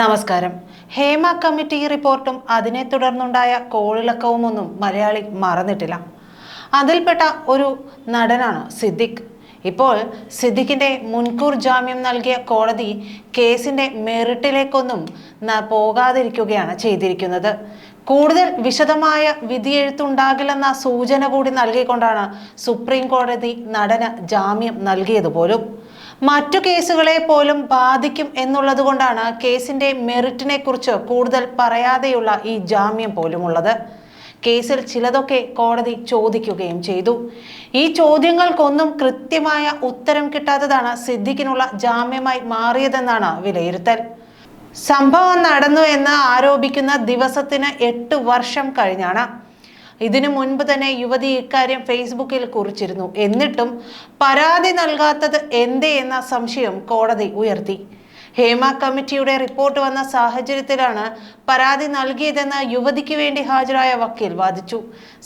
നമസ്കാരം. ഹേമ കമ്മിറ്റി റിപ്പോർട്ടും അതിനെ തുടർന്നുണ്ടായ കോളിളക്കവുമൊന്നും മലയാളി മറന്നിട്ടില്ല. അതിൽപ്പെട്ട ഒരു നടനാണ് സിദ്ദിഖ്. ഇപ്പോൾ സിദ്ദിഖിന്റെ മുൻകൂർ ജാമ്യം നൽകിയ കോടതി കേസിന്റെ മെറിട്ടിലേക്കൊന്നും പോകാതിരിക്കുകയാണ് ചെയ്തിരിക്കുന്നത്. കൂടുതൽ വിശദമായ വിധിയെഴുത്തുണ്ടാകില്ലെന്ന സൂചന കൂടി നൽകിക്കൊണ്ടാണ് സുപ്രീം കോടതി നടന് ജാമ്യം നൽകിയത് പോലും മറ്റു കേസുകളെ പോലും ബാധിക്കും എന്നുള്ളത് കൊണ്ടാണ് കേസിന്റെ മെറിറ്റിനെ കുറിച്ച് കൂടുതൽ പറയാതെയുള്ള ഈ ജാമ്യം പോലുമുള്ളത്. കേസിൽ ചിലതൊക്കെ കോടതി ചോദിക്കുകയും ചെയ്തു. ഈ ചോദ്യങ്ങൾക്കൊന്നും കൃത്യമായ ഉത്തരം കിട്ടാത്തതാണ് സിദ്ദിഖിനുള്ള ജാമ്യമായി മാറിയതെന്നാണ് വിലയിരുത്തൽ. സംഭവം നടന്നു എന്ന് ആരോപിക്കുന്ന ദിവസത്തിന് എട്ട് വർഷം കഴിഞ്ഞാണ്. ഇതിനു മുൻപ് തന്നെ യുവതി ഇക്കാര്യം ഫേസ്ബുക്കിൽ കുറിച്ചിരുന്നു. എന്നിട്ടും പരാതി നൽകാത്തത് എന്തേ എന്ന സംശയം കോടതി ഉയർത്തി. ഹേമ കമ്മിറ്റിയുടെ റിപ്പോർട്ട് വന്ന സാഹചര്യത്തിലാണ് പരാതി നൽകിയതെന്ന് യുവതിക്ക് വേണ്ടി ഹാജരായ വക്കീൽ വാദിച്ചു.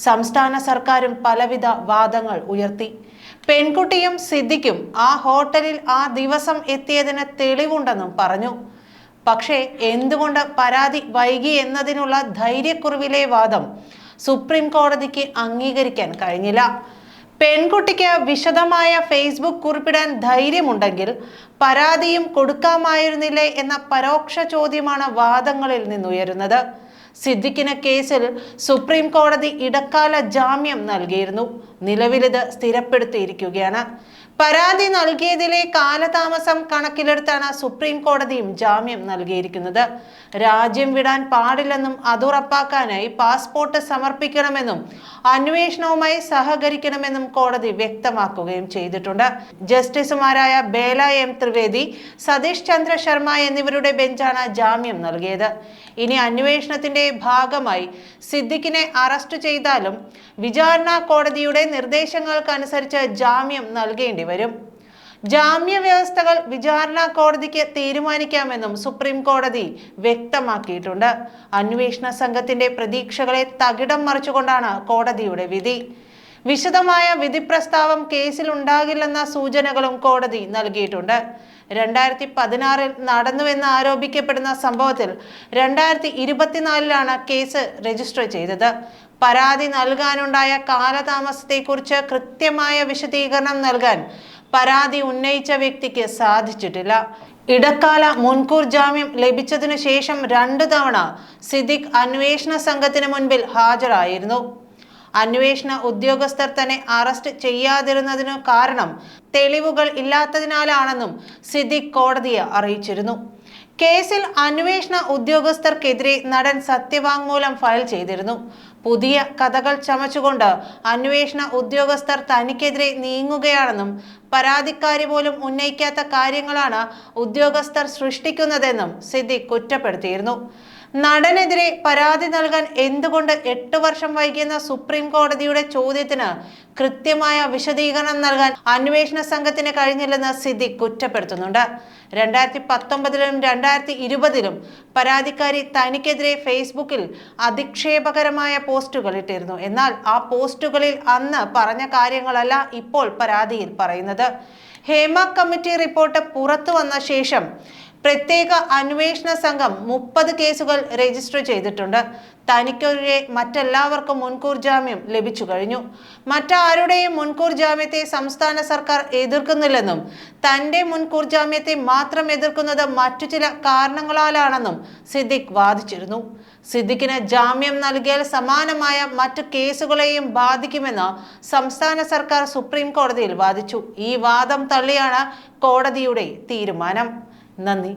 സംസ്ഥാന സർക്കാരും പലവിധ വാദങ്ങൾ ഉയർത്തി. പെൺകുട്ടിയും സിദ്ദിഖും ആ ഹോട്ടലിൽ ആ ദിവസം എത്തിയതിന് തെളിവുണ്ടെന്നും പറഞ്ഞു. പക്ഷേ എന്തുകൊണ്ട് പരാതി വൈകി എന്നതിനുള്ള ധൈര്യക്കുറവിലെ വാദം സുപ്രീം കോടതിക്ക് അംഗീകരിക്കാൻ കഴിഞ്ഞില്ല. പെൺകുട്ടിക്ക് വിശദമായ ഫേസ്ബുക്ക് കുറിപ്പിടാൻ ധൈര്യമുണ്ടെങ്കിൽ പരാതിയും കൊടുക്കാമായിരുന്നില്ലേ എന്ന പരോക്ഷ ചോദ്യമാണ് വാദങ്ങളിൽ നിന്നുയരുന്നത്. സിദ്ദിഖിന് കേസിൽ സുപ്രീം കോടതി ഇടക്കാല ജാമ്യം നൽകിയിരുന്നു. നിലവിലിത് സ്ഥിരപ്പെടുത്തിയിരിക്കുകയാണ്. പരാതി നൽകിയതിലെ കാലതാമസം കണക്കിലെടുത്താണ് സുപ്രീം കോടതിയും ജാമ്യം നൽകിയിരിക്കുന്നത്. രാജ്യം വിടാൻ പാടില്ലെന്നും അതുറപ്പാക്കാനായി പാസ്പോർട്ട് സമർപ്പിക്കണമെന്നും അന്വേഷണവുമായി സഹകരിക്കണമെന്നും കോടതി വ്യക്തമാക്കുകയും ചെയ്തിട്ടുണ്ട്. ജസ്റ്റിസുമാരായ ബേല എം ത്രിവേദി സതീഷ് ചന്ദ്ര ശർമ്മ എന്നിവരുടെ ബെഞ്ചാണ് ജാമ്യം നൽകിയത്. ഇനി അന്വേഷണത്തിന്റെ ഭാഗമായി സിദ്ദിഖിനെ അറസ്റ്റ് ചെയ്താലും വിചാരണ കോടതിയുടെ നിർദ്ദേശങ്ങൾക്കനുസരിച്ച് ജാമ്യം നൽകേണ്ടി വരും. ജാമ്യ വ്യവസ്ഥകൾ വിചാരണ കോടതിക്ക് തീരുമാനിക്കാമെന്നും സുപ്രീം കോടതി വ്യക്തമാക്കിയിട്ടുണ്ട്. അന്വേഷണ സംഘത്തിന്റെ പ്രതീക്ഷകളെ തകിടം മറിച്ചുകൊണ്ടാണ് കോടതിയുടെ വിധി. വിശദമായ വിധി പ്രസ്താവം കേസിൽ ഉണ്ടാകില്ലെന്ന സൂചനകളും കോടതി നൽകിയിട്ടുണ്ട്. രണ്ടായിരത്തി പതിനാറിൽ നടന്നുവെന്ന് ആരോപിക്കപ്പെടുന്ന സംഭവത്തിൽ രണ്ടായിരത്തി ഇരുപത്തിനാലിലാണ് കേസ് രജിസ്റ്റർ ചെയ്തത്. പരാതി നൽകാനുണ്ടായ കാലതാമസത്തെക്കുറിച്ച് കൃത്യമായ വിശദീകരണം നൽകാൻ പരാതി ഉന്നയിച്ച വ്യക്തിക്ക് സാധിച്ചിട്ടില്ല. ഇടക്കാല മുൻകൂർ ജാമ്യം ലഭിച്ചതിനു ശേഷം രണ്ടു തവണ സിദ്ദിഖ് അന്വേഷണ സംഘത്തിന് മുൻപിൽ ഹാജരായിരുന്നു. അന്വേഷണ ഉദ്യോഗസ്ഥർ തന്നെ അറസ്റ്റ് ചെയ്യാതിരുന്നതിനു കാരണം തെളിവുകൾ ഇല്ലാത്തതിനാലാണെന്നും സിദ്ദിഖ് കോടതിയെ അറിയിച്ചിരുന്നു. കേസിൽ അന്വേഷണ ഉദ്യോഗസ്ഥർക്കെതിരെ നടൻ സത്യവാങ്മൂലം ഫയൽ ചെയ്തിരുന്നു. പുതിയ കഥകൾ ചമച്ചുകൊണ്ട് അന്വേഷണ ഉദ്യോഗസ്ഥർ തനിക്കെതിരെ നീങ്ങുകയാണെന്നും പരാതിക്കാരി പോലും ഉന്നയിക്കാത്ത കാര്യങ്ങളാണ് ഉദ്യോഗസ്ഥർ സൃഷ്ടിക്കുന്നതെന്നും സിദ്ദിഖ് കുറ്റപ്പെടുത്തിയിരുന്നു. നടനെതിരെ പരാതി നൽകാൻ എന്തുകൊണ്ട് എട്ട് വർഷം വൈകിയെന്ന സുപ്രീം കോടതിയുടെ ചോദ്യത്തിന് കൃത്യമായ വിശദീകരണം നൽകാൻ അന്വേഷണ സംഘത്തിന് കഴിഞ്ഞില്ലെന്ന് സിദ്ദിഖ് കുറ്റപ്പെടുത്തുന്നുണ്ട്. രണ്ടായിരത്തി പത്തൊമ്പതിലും രണ്ടായിരത്തി ഇരുപതിലും പരാതിക്കാരി തനിക്കെതിരെ ഫേസ്ബുക്കിൽ അധിക്ഷേപകരമായ പോസ്റ്റുകൾ ഇട്ടിരുന്നു. എന്നാൽ ആ പോസ്റ്റുകളിൽ അന്ന് പറഞ്ഞ കാര്യങ്ങളല്ല ഇപ്പോൾ പരാതിയിൽ പറയുന്നത്. ഹേമ കമ്മിറ്റി റിപ്പോർട്ട് പുറത്തു വന്ന ശേഷം പ്രത്യേക അന്വേഷണ സംഘം മുപ്പത് കേസുകൾ രജിസ്റ്റർ ചെയ്തിട്ടുണ്ട്. തനിക്കൊഴികെ മറ്റെല്ലാവർക്കും മുൻകൂർ ജാമ്യം ലഭിച്ചു കഴിഞ്ഞു. മറ്റാരുടെയും മുൻകൂർ ജാമ്യത്തെ സംസ്ഥാന സർക്കാർ എതിർക്കുന്നില്ലെന്നും തന്റെ മുൻകൂർ ജാമ്യത്തെ മാത്രം എതിർക്കുന്നത് മറ്റു ചില കാരണങ്ങളാലാണെന്നും സിദ്ദിഖ് വാദിച്ചിരുന്നു. സിദ്ദിഖിന് ജാമ്യം നൽകിയാൽ സമാനമായ മറ്റു കേസുകളെയും ബാധിക്കുമെന്ന് സംസ്ഥാന സർക്കാർ സുപ്രീം കോടതിയിൽ വാദിച്ചു. ഈ വാദം തള്ളിയാണ് കോടതിയുടെ തീരുമാനം. നന്ദി